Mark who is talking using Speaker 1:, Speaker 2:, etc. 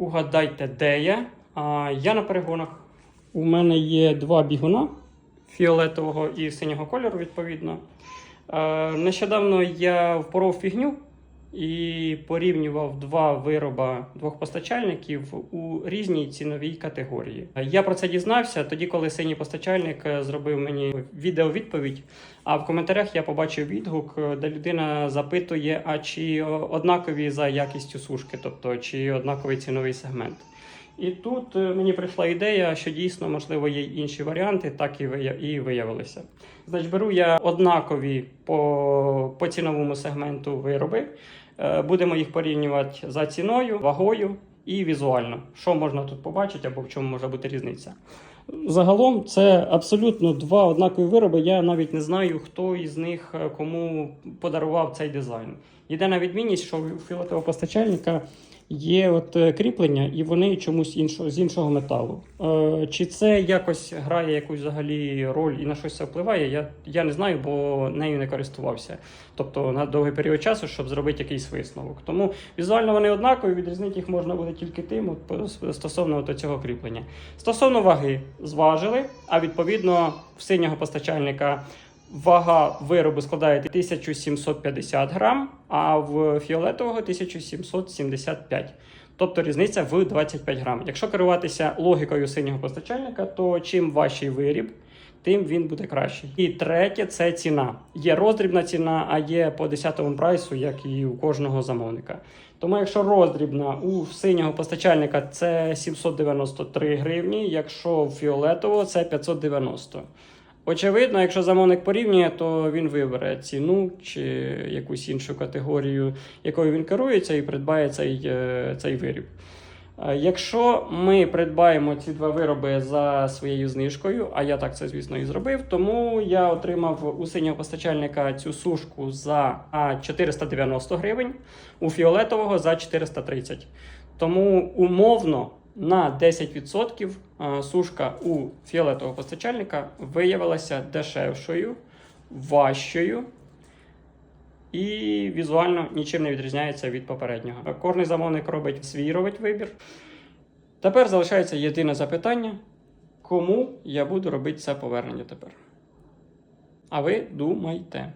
Speaker 1: Угадайте, де я. А, я на перегонах. У мене є два бігуна фіолетового і синього кольору, відповідно. Е, нещодавно я впоров фігню і порівнював два вироба двох постачальників у різній ціновій категорії. Я про це дізнався тоді, коли синій постачальник зробив мені відеовідповідь. А в коментарях я побачив відгук, де людина запитує, а чи однакові за якістю сушки, тобто чи однаковий ціновий сегмент. І тут е, мені прийшла ідея, що дійсно можливо є інші варіанти, так і вия- і виявилися. Значить, беру я однакові по, по ціновому сегменту вироби. Е, Будемо їх порівнювати за ціною, вагою і візуально. Що можна тут побачити або в чому може бути різниця. Загалом це абсолютно два однакові вироби. Я навіть не знаю, хто із них е, кому подарував цей дизайн. Єдина відмінність, що у філатового постачальника є от е, кріплення, і вони чомусь іншого з іншого металу. Е, чи це якось грає якусь взагалі роль і на щось це впливає? Я, я не знаю, бо нею не користувався. Тобто на довгий період часу, щоб зробити якийсь висновок. Тому візуально вони однакові, відрізнити їх можна буде тільки тим, от, стосовно от цього кріплення. Стосовно ваги, зважили, а відповідно в синього постачальника. Вага виробу складає 1750 грам, а в фіолетового 1775. Тобто різниця в 25 грам. Якщо керуватися логікою синього постачальника, то чим важчий виріб, тим він буде кращий. І третє це ціна. Є роздрібна ціна, а є по 10 прайсу, як і у кожного замовника. Тому, якщо роздрібна у синього постачальника це 793 гривні, якщо в фіолетового це 590. Очевидно, якщо замовник порівнює, то він вибере ціну чи якусь іншу категорію, якою він керується, і придбає цей, е, цей виріб. Е, Якщо ми придбаємо ці два вироби за своєю знижкою, а я так це, звісно, і зробив, тому я отримав у синього постачальника цю сушку за 490 гривень, у фіолетового за 430. Тому умовно на 10% сушка у фіолетового постачальника виявилася дешевшою, важчою і візуально нічим не відрізняється від попереднього. Кожний замовник робить свій робить вибір. Тепер залишається єдине запитання: кому я буду робити це повернення тепер? А ви думайте.